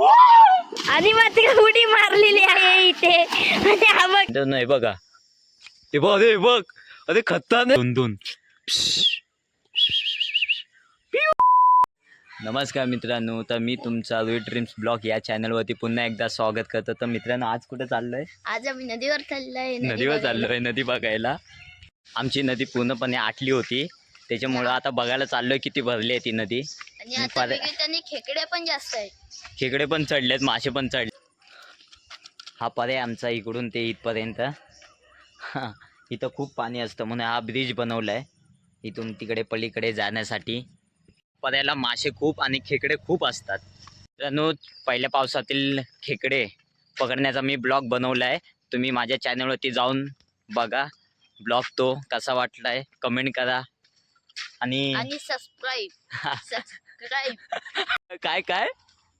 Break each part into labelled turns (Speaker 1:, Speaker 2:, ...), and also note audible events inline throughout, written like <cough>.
Speaker 1: आणि मात्र उडी मारलेली आहे इथे. हा बघ.
Speaker 2: नाही बघा. हे बघ अरे बघ. अरे खत्ता दोन दोन. नमस्कार मित्रांनो तर मी तुमचा रोहित ड्रीम्स ब्लॉग या चॅनलवरती पुन्हा एकदा स्वागत करतो. तर मित्रांनो आज कुठे चाललोय?
Speaker 1: आज आम्ही नदीवर चाललोय नदी
Speaker 2: नदीवर. चाललोय नदी बघायला. आमची नदी पूर्णपणे आटली होती. त्याच्यामुळं आता बघायला चाललोय किती भरली आहे ती नदी.
Speaker 1: आणि आता
Speaker 2: पारे-
Speaker 1: बघितल्याने खेकडे पण जास्त आहेत.
Speaker 2: खेकडे पण चढलेत मासे पण चढले. हा पर्याय आमचा इकडून ते इथपर्यंत. हा, इथं खूप पाणी असतं म्हणून हा ब्रिज बनवला आहे इथून तिकडे पलीकडे जाण्यासाठी. पर्याला मासे खूप आणि खेकडे खूप असतात. मित्रांनो पहिल्या पावसातील खेकडे पकडण्याचा मी ब्लॉग बनवला आहे तुम्ही माझ्या चॅनलवरती जाऊन बघा. ब्लॉग तो कसा वाटला आहे कमेंट करा. आणि
Speaker 1: आणि सबस्क्राईब सबस्क्राईब
Speaker 2: काय काय?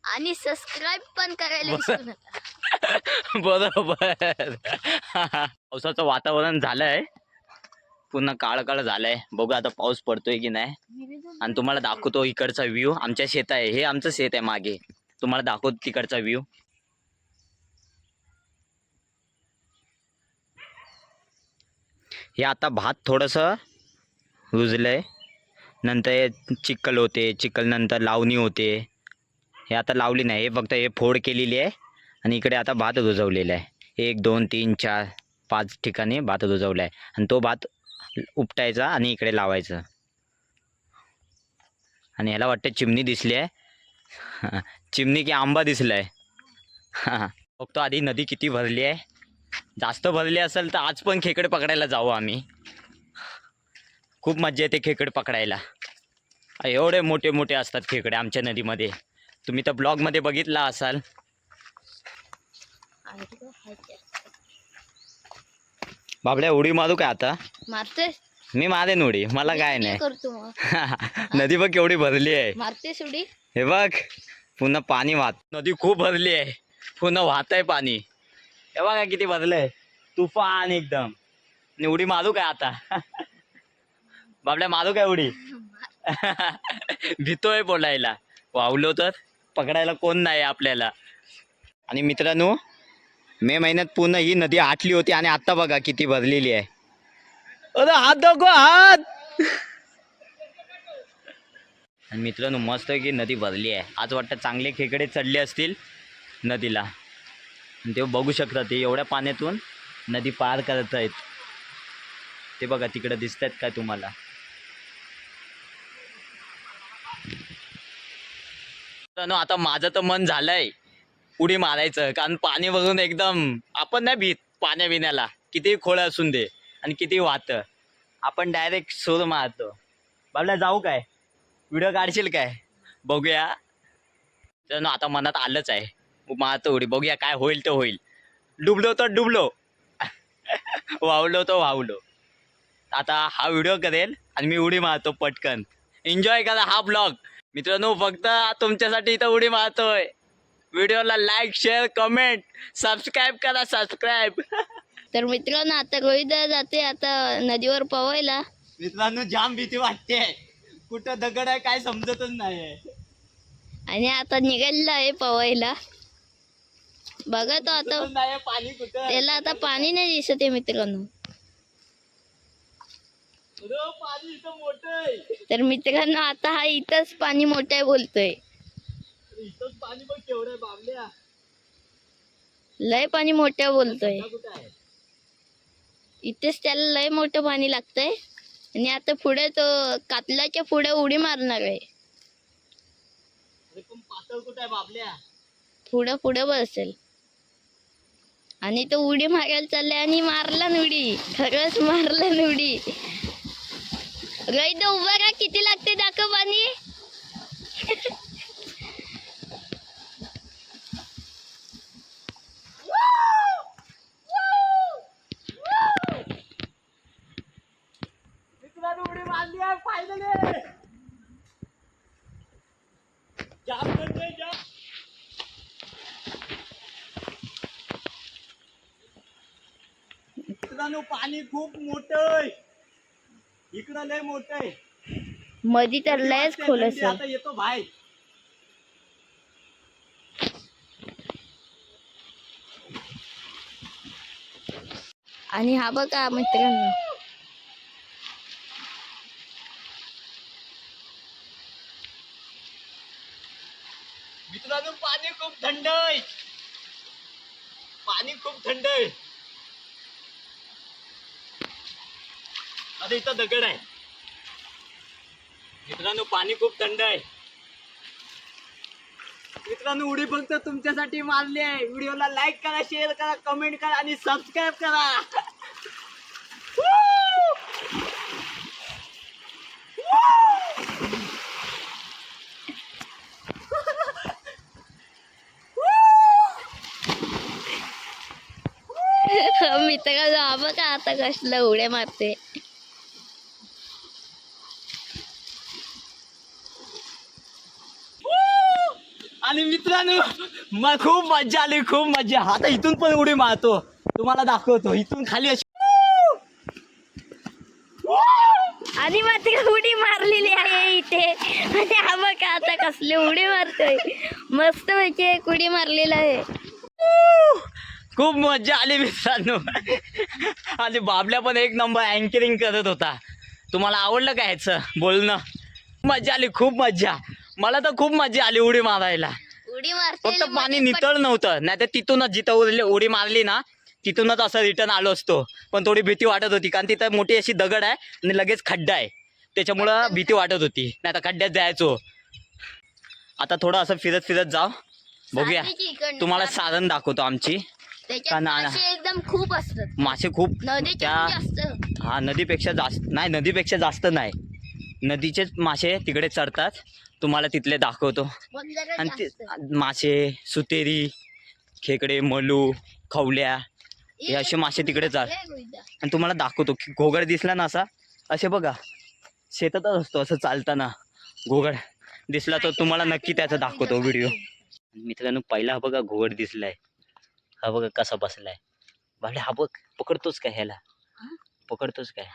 Speaker 1: आणि सबस्क्राईब पण करायला विसरू नका.
Speaker 2: बरोबर. पावसाचं वातावरण झालंय. पुन्हा काळ काळ झालंय. बघू आता पाऊस पडतोय की नाही. आणि तुम्हाला दाखवतो इकडचा व्ह्यू आमच्या शेत आहे. हे आमचं शेत आहे मागे. तुम्हाला दाखवतो तिकडचा व्ह्यू हे आता भात थोडंसं रुजलं आहे नंतर हे चिखल होते चिखल नंतर लावणी होते. हे आता लावली नाही हे फक्त हे फोड केलेली आहे आणि इकडे आता भात रुजवलेला आहे. एक दोन तीन चार पाच ठिकाणी भात रुजवला आहे आणि तो भात उपटायचा आणि इकडे लावायचं. आणि ह्याला वाटतं चिमणी दिसली आहे. <laughs> चिमणी की आंबा दिसला आहे <laughs> हां बघतो आधी नदी किती भरली आहे. जास्त भरली असेल तर आज पण खेकडे पकडायला जाऊ आम्ही. खूप मजा येते खेकडे पकडायला. एवढे मोठे मोठे असतात खेकडे आमच्या नदीमध्ये. तुम्ही तर ब्लॉगमध्ये बघितला असाल. बाबड्या उडी मारू काय आता?
Speaker 1: मारतेस?
Speaker 2: मी मारेन उडी मला काय नाही. <laughs> नदी बघ केवढी भरली आहे.
Speaker 1: मारतेस उडी?
Speaker 2: हे बघ पुन्हा पाणी वाहत नदी खूप भरली आहे. पुन्हा वाहत आहे पाणी. हे बघा किती भरलंय. तुफान एकदम. आणि उडी मारू काय आता? <laughs> बाबड्या मारू काय उडी? <laughs> भीतोय बोलायला. वावलो तर पकडायला कोण नाही आपल्याला. आणि मित्रांनो मे महिन्यात पूर्ण ही नदी आटली होती आणि आता बघा किती भरलेली आहे. अरे हात दाखव हात! आणि मित्रांनो मस्त की नदी भरली आहे. आज वाटतं चांगले खेकडे चढले असतील नदीला. आणि ते बघू शकता ते एवढ्या पाण्यातून नदी पार करत आहेत ते बघा तिकडे दिसत आहेत काय तुम्हाला. मित्रांनो आता माझं तर मन झालंय उडी मारायचं कारण पाणी बघून एकदम आपण नाही भीत पाण्या बिण्याला. किती खोळ असून दे आणि किती वाहतं आपण डायरेक्ट सूर मारतो. बाबला जाऊ काय? व्हिडिओ काढशील काय? बघूया. तर ना आता मनात आलंच आहे. मारतो उडी बघूया काय होईल तर होईल. डुबलो तर डुबलो. <laughs> वावलो तर वावलो. आता हा व्हिडिओ करेल आणि मी उडी मारतो पटकन. एन्जॉय करा हा ब्लॉग मित्रांनो फक्त तुमच्यासाठी इथं उडी मारतोय. व्हिडिओला लाईक शेअर कमेंट सबस्क्राईब करा सबस्क्राईब
Speaker 1: तर मित्रांनो आता रोहित जाते आता नदीवर पवायला
Speaker 2: मित्रांनो जाम भीती वाटते. कुठं दगड आहे काय समजतच नाही
Speaker 1: आणि आता निघालेला आहे पवायला बघा तो आता.
Speaker 2: नाही पाणी कुठं
Speaker 1: त्याला आता पाणी नाही दिसत आहे मित्रांनो
Speaker 2: अरे, पाणी इथं मोठं आहे
Speaker 1: तर मित्रांनो आता हा इथंच पाणी मोठं आहे बोलतोय.
Speaker 2: इथंच पाणी पण केवढं आहे बाबल्या.
Speaker 1: लय पाणी मोठं बोलतोय. इथेच त्याला लय मोठं पाणी लागतंय. आणि आता पुढे तो कातलाच्या पुढे उडी मारणार आहे. पुढं पुढं बसेल. आणि तो उडी मारायला चालले आणि मारला उडी खरंच मारला उडी गैद उभा का किती लागते दाखव पाणी.
Speaker 2: पाणी खूप मोठं आहे. इकडं लय मोठ आहे.
Speaker 1: मधी तर म्हणजे लयच खोल म्हणजे
Speaker 2: आता येतो भाई
Speaker 1: आणि हा बघा मित्रांनो.
Speaker 2: मित्रांनो पाणी खूप थंड आहे. पाणी खूप थंड आहे. आता इथं दगड आहे. मित्रांनो पाणी खूप थंड आहे. मित्रांनो उडी फक्त तुमच्यासाठी मारली आहे. व्हिडिओला लाईक करा शेअर करा कमेंट करा आणि सबस्क्राईब करा.
Speaker 1: मित्र हा का आता कसलं उड्या मारते
Speaker 2: आणि मित्रांनो मला खूप मजा आली खूप मजा आता इथून पण उडी मारतो. तुम्हाला दाखवतो इथून खाली अशी
Speaker 1: आणि मात्र उडी मारलेली आहे इथे. आणि हा बघा आता कसले उडी मारतोय? मस्त पैकी एक उडी मारलेला आहे.
Speaker 2: खूप मजा आली मित्रांनो. आणि बाबल्या पण एक नंबर अँकरिंग करत होता. तुम्हाला आवडलं का ह्याचं? बोलणं मजा आली खूप मजा मला तर खूप मजा आली उडी मारायला.
Speaker 1: उडी मारते
Speaker 2: फक्त पाणी नितळ नव्हतं. नाही तर तिथूनच जिथं उरली उडी मारली ना तिथूनच असं रिटर्न आलो असतो. पण थोडी भीती वाटत होती. कारण तिथं मोठी अशी दगड आहे आणि लगेच खड्डा आहे. त्याच्यामुळं भीती वाटत होती. नाही तर खड्ड्यात जायचो. आता थोडं असं फिरत फिरत जाव बघूया. तुम्हाला साधन दाखवतो आमची.
Speaker 1: एकदम खूप असतात.
Speaker 2: मासे खूप त्या हा नदीपेक्षा जास्त नाही नदीपेक्षा जास्त नाही. नदीचेच मासे तिकडे चढतात. तुम्हाला तिथले दाखवतो. आणि ते. मासे सुतेरी खेकडे मलू खवल्या हे असे मासे तिकडे
Speaker 1: गुइदा.
Speaker 2: आणि तुम्हाला दाखवतो की घोगड दिसला ना असा असे बघा. शेतातच असतो असं चालताना. घोगड दिसला तर तुम्हाला नक्की त्याचा दाखवतो व्हिडिओ मित्रांनो पहिला हा बघा घोगड दिसलाय. हा बघा कसा बसलाय. भाडे हा बघ पकडतोच काय ह्याला? पकडतोच काय?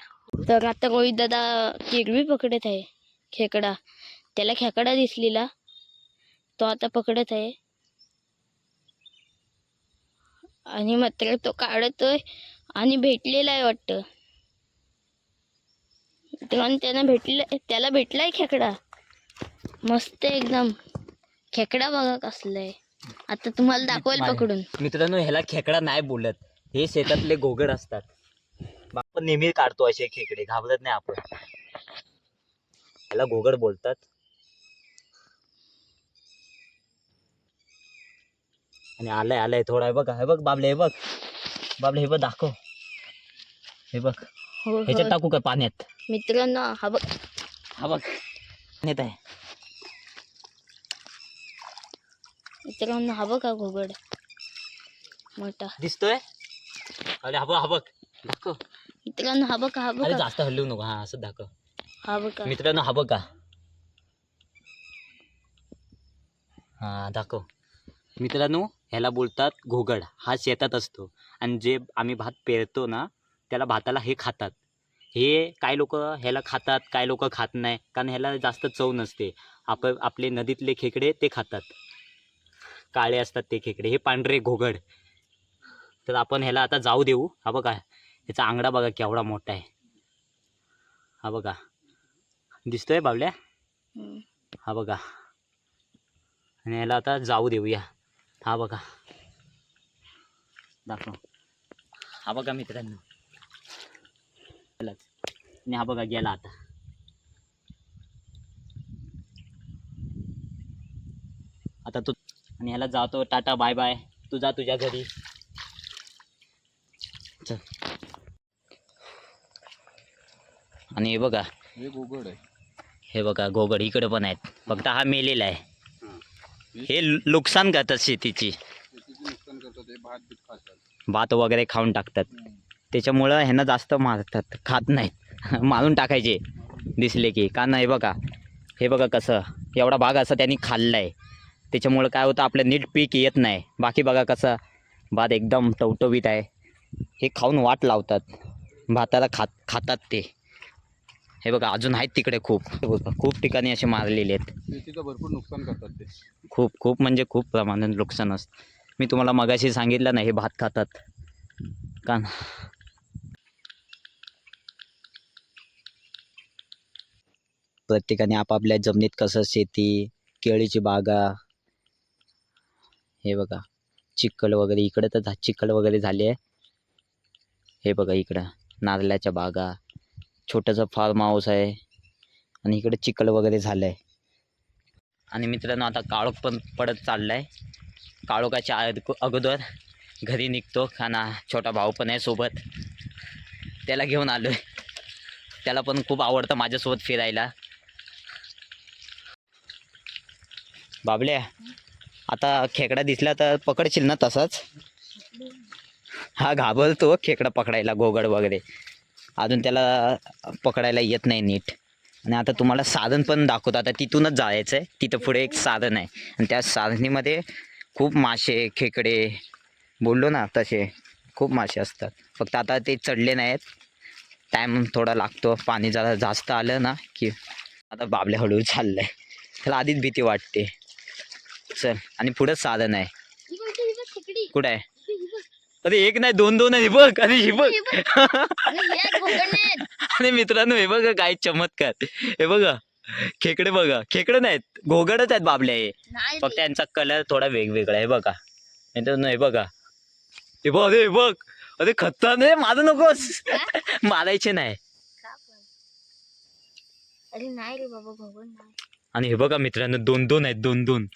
Speaker 1: तर आता रोहित दादा किरवी पकडत आहे. खेकडा. त्याला खेकडा दिसलेला. तो आता पकडत आहे. आणि मात्र तो काढतोय आणि भेटलेला आहे वाटतं. मित्रांनो त्याला भेटलं त्याला भेटलाय खेकडा. मस्त एकदम. खेकडा बघा कसला आहे आता तुम्हाला दाखवाल पकडून.
Speaker 2: मित्रांनो ह्याला खेकडा नाही बोलत. हे शेतातले घोगड असतात. आपण नेहमी काढतो असे खेकडे. घाबरत नाही आपण. ह्याला घोगड बोलतात. आणि आलाय आलाय थोडा. हे बघ हे बघ बाबले हे बघ. बाबले हे बघ दाखव. हे बघ.
Speaker 1: हो
Speaker 2: ह्याच्यात
Speaker 1: हो
Speaker 2: टाकू का पाण्यात?
Speaker 1: मित्रांनो हा बघ.
Speaker 2: हा बघ. पाण्यात आहे.
Speaker 1: मित्रांनो हा बघा घोगड मोठा.
Speaker 2: दिसतोय? अरे हा बघ हा बघ. दाखव.
Speaker 1: मित्रांनो हा बघा हा
Speaker 2: अरे
Speaker 1: बघा
Speaker 2: जास्त हलवू नको. हा असं दाखव.
Speaker 1: हा बघा
Speaker 2: मित्रांनो हा बघा हा दाखव. मित्रांनो ह्याला बोलतात घोगड. हा शेतात असतो. आणि जे आम्ही भात पेरतो ना त्याला भाताला हे खातात. हे काय लोक ह्याला खातात काय लोक खात नाही. कारण ह्याला जास्त चव नसते. आप आपले नदीतले खेकडे ते खातात. काळे असतात ते खेकडे. हे पांढरे घोगड. तर आपण ह्याला आता जाऊ देऊ. हा बघा. ह्याचा आंगडा बघा केवढा मोठा आहे. हा बघा. दिसतोय बावल्या. हा बघा. आणि याला आता जाऊ देऊया. हा बघा. दाखव. हा बघा मित्रांनो. गेलाच. आणि हा बघा गेला आता. आता तू आणि ह्याला जातो. Tata bye bye. तू जा तुझ्या घरी. चल. आणि हे बघा.
Speaker 3: हे गोगड आहे.
Speaker 2: हे बघा गोगड इकडे पण आहेत. फक्त हा मेलेला आहे. हे नुकसान करतात शेतीची.
Speaker 3: शेतीचे नुकसान करतात हे भात बीत खातात.
Speaker 2: भात वगैरे खाऊन टाकतात. त्याच्यामुळं ह्यांना जास्त मारतात खात नाहीत. <laughs> मारून टाकायचे. दिसले की. का नाही बघा. हे बघा कसं. एवढा भाग असा त्यांनी खाल्ला आहे त्याच्यामुळं काय होतं आपलं नीट पीक येत नाही. बाकी बघा कसं. भात एकदम टवटवीत आहे. हे खाऊन वाट लावतात. भाताला खात खातात ते. हे बघा अजून आहेत तिकडे खूप. खूप ठिकाणी असे मारलेले आहेत.
Speaker 3: भरपूर नुकसान करतात ते.
Speaker 2: खूप खूप म्हणजे खूप प्रमाणात नुकसान असतं. मी तुम्हाला मगाशी सांगितलं ना हे भात खातात. का प्रत्येकाने आपापल्या जमिनीत कसं शेती केळीची बागा हे बघा चिखल वगैरे इकडे तर चिखल वगैरे झाले. हे बघा इकडं नारळाच्या बागा. छोटंसं फार्म हाऊस आहे. आणि इकडे चिखल वगैरे झालं आहे आणि मित्रांनो आता काळोख पण पडत चालला आहे काळोखाच्या अगोदर घरी निघतो. खाना छोटा भाऊ पण आहे सोबत. त्याला घेऊन आलो आहे त्याला पण खूप आवडतं माझ्यासोबत फिरायला. बाबल्या आता खेकडा दिसला तर पकडशील ना तसाच? हा घाबरतो. खेकडा पकडायला गोगड वगैरे. अजून त्याला पकडायला येत नाही नीट. आणि आता तुम्हाला साधन पण दाखवतो. आता तिथूनच जायचं आहे तिथं पुढे एक साधन आहे. आणि त्या साधनीमध्ये खूप मासे खेकडे बोललो ना तसे खूप मासे असतात. फक्त आता ते चढले नाहीत. टाईम थोडा लागतो. पाणी जरा जास्त आलं ना की आता बाबल्या हळूहळू चाललं आहे त्याला आधीच भीती वाटते. चल. आणि पुढंच साधन आहे. कुठं आहे? अरे एक नाही दोन दोन आहे हे बघ अरे हे बघ.
Speaker 1: आणि.
Speaker 2: आणि मित्रांनो हे बघा काय चमत्कार. हे बघा खेकडे बघा. खेकडे नाहीत घोगडच आहेत बाबल्या हे फक्त
Speaker 1: रे.
Speaker 2: त्यांचा कलर थोडा वेगवेगळा आहे बघा. मित्रांनो हे बघा. हे बघ अरे बघ. अरे खतरा नाही माझं नकोस. मारायचे नाही?
Speaker 1: अरे रे बाबा
Speaker 2: आणि हे बघा मित्रांनो दोन दोन आहेत दोन दोन.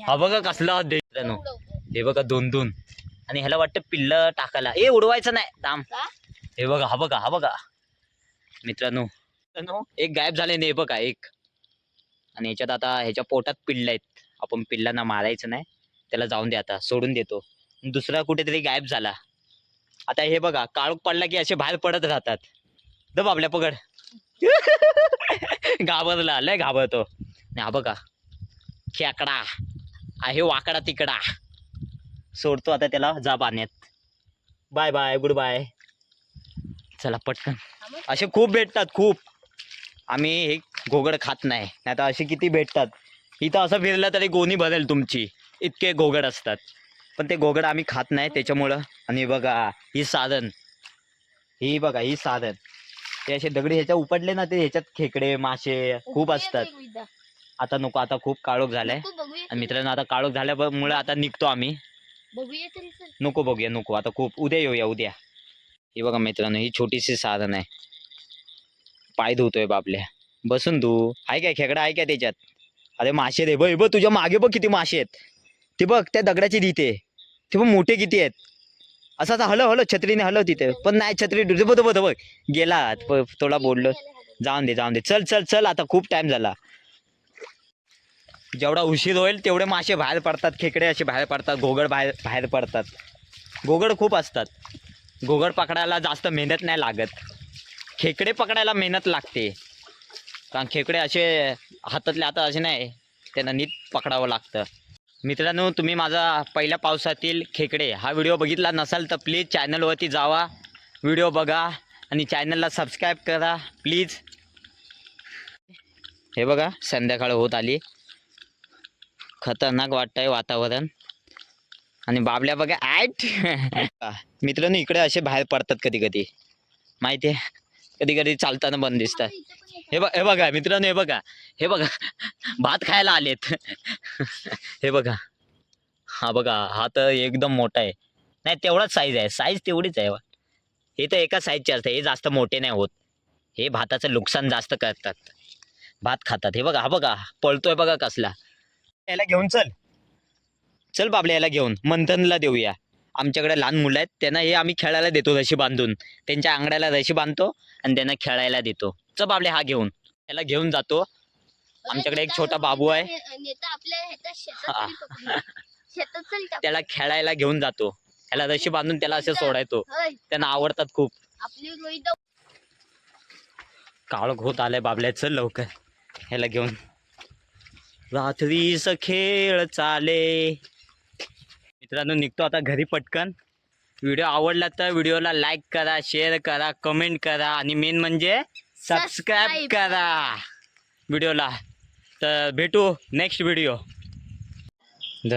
Speaker 2: हा बघा कसला
Speaker 1: उडवतो.
Speaker 2: हे बघा दोन दोन. आणि ह्याला वाटतं पिल्ल टाकायला. ए उडवायचं नाही.
Speaker 1: का?
Speaker 2: हे बघा हा बघा हा बघा. मित्रांनो मित्रांनो एक गायब झाले नाही बघा एक. आणि ह्याच्यात आता ह्याच्या पोटात पिल्ल आहेत. आपण पिल्लांना मारायचं नाही. त्याला जाऊन दे आता सोडून देतो. दुसरा कुठेतरी गायब झाला. आता हे बघा काळोख पडला की असे बाहेर पडत राहतात. दब आपल्या पकड. <laughs> घाबरला लय घाबरतो. हा बघा खेकडा. आहे वाकडा तिकडा. सोडतो आता त्याला जा पाण्यात बाय बाय गुड बाय चला पटकन. असे खूप भेटतात खूप. आम्ही हे घोगड खात नाही. नाही तर असे किती भेटतात. इथं असं फिरलं तरी गोणी भरेल तुमची. इतके घोगड असतात. पण ते घोगड आम्ही खात नाही त्याच्यामुळं. आणि बघा ही साधन. ही बघा ही साधन. ते असे दगडी ह्याच्या उपडले ना ते ह्याच्यात खेकडे मासे खूप असतात. आता नको आता खूप काळोख झालाय. आणि. मित्रांनो आता काळोख झाल्यामुळे आता निघतो आम्ही.
Speaker 1: बघूया तरी चल.
Speaker 2: नको बघूया नको. आता खूप उद्या येऊया उद्या. हे बघा मित्रांनो ही छोटीशी साधन आहे. पाय धुतोय बापल्या बसून धू. आहे काय खेकडा? आहे काय त्याच्यात? अरे मासे रे बघ बघ तुझ्या मागे बघ किती मासे आहेत. ते बघ त्या दगडाची दिते. ते बघ मोठे किती आहेत. असं असं हलव हलव छत्रीने हलव तिथे. पण नाही छत्री बघ बघ बघ बघ. गेला प- थोडा बोललो. जाऊन दे जाऊन दे. चल चल चल. आता खूप टाइम झाला. जेवढा उशीर होईल तेवढे मासे बाहेर पडतात खेकडे असे बाहेर पडतात घोगड बाहेर बाहेर पडतात. घोगड खूप असतात. घोगड पकडायला जास्त मेहनत नाही लागत. खेकडे पकडायला मेहनत लागते. कारण खेकडे असे हातातले हातात असे नाही त्यांना नीट पकडावं लागतं. मित्रांनो तुम्ही माझा पहिल्या पावसातील खेकडे हा व्हिडिओ बघितला नसाल तर प्लीज चॅनलवरती जावा. व्हिडिओ बघा आणि चॅनलला सबस्क्राईब करा प्लीज. हे बघा संध्याकाळ होत आली. खतरनाक वाटतंय वातावरण. आणि बाबल्या बघा ॲट <laughs> मित्रांनो इकडे असे बाहेर पडतात कधी कधी माहिती आहे? कधी कधी चालताना बंद दिसतात. हे बघ हे बघा मित्रांनो हे बघा. हे बघा भात खायला आलेत. हे बघा. हा बघा हा तर एकदम मोठा आहे. नाही तेवढाच साईज आहे. साईज तेवढीच आहे हे तर एका साईजचे असतं. हे जास्त मोठे नाही होत. हे भाताचं नुकसान जास्त करतात. भात खातात. हे बघा हा बघा. पळतोय बघा कसला. याला घेऊन चल. चल बाबल्या याला घेऊन. मंथनला देऊया. आमच्याकडे लहान मुलं आहेत. त्यांना हे आम्ही खेळायला देतो रशी बांधून. त्यांच्या आंगड्याला रशी बांधतो आणि त्यांना खेळायला देतो. चल बाबल्या हा घेऊन. त्याला घेऊन जातो. आमच्याकडे एक छोटा बाबू आहे. हा. त्याला खेळायला घेऊन जातो. त्याला रशी बांधून त्याला असं सोडायचो.
Speaker 1: होय,
Speaker 2: त्यांना आवडतात खूप. काळोख होत आलाय बाबल्या चल लवकर. ह्याला घेऊन. रात्रीच खेळ चाले. मित्रांनो निघतो आता घरी पटकन. व्हिडिओ आवडला तर व्हिडिओला लाईक करा शेअर करा कमेंट करा आणि मेन म्हणजे सबस्क्राईब. करा व्हिडिओला. तर भेटू नेक्स्ट व्हिडिओ द